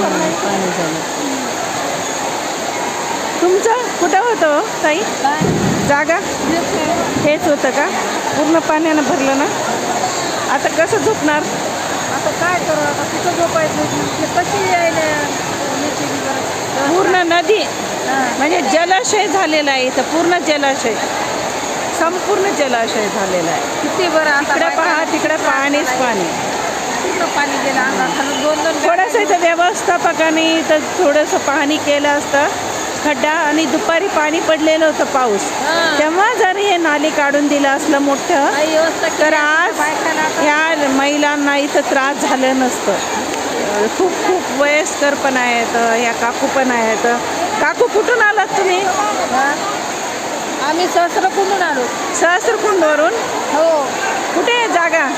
पाणी झालं तुमचं? कुठं होतं हो, ताई? जागा? हेच होतं का? पूर्ण पाण्यानं भरलं ना? आता कसं झोपणार? आता काय करू? आता कुठं झोपायचं? कशी यायला? पूर्ण नदी. म्हणजे जलाशय झालेला आहे इथं. पूर्ण जलाशय. संपूर्ण जलाशय झालेला आहे. किती बरं तिकडे पहा तिकडे पाणीच पाणी. पूर्ण पाणी गेलं? अंगाखालून दोन दोन व्यवस्थापकाने इथं थोडंसं पाहणी केलं असतं. खड्डा आणि दुपारी पाणी पडलेलं होतं पाऊस. हा. तेव्हा जर हे नाली काढून दिलं असलं मोठं काही व्यवस्था केली तर आज आता ह्या महिलांना इथं त्रास झालं नसतं. अं, खूप खूप वयस्कर पण आहेत ह्या काकू पण आहेत. काकू कुठून आलात तुम्ही? हा. आम्ही सहस्र कुंडून आलो. सहस्रकुंडवरून? हो. कुठे आहे जागा?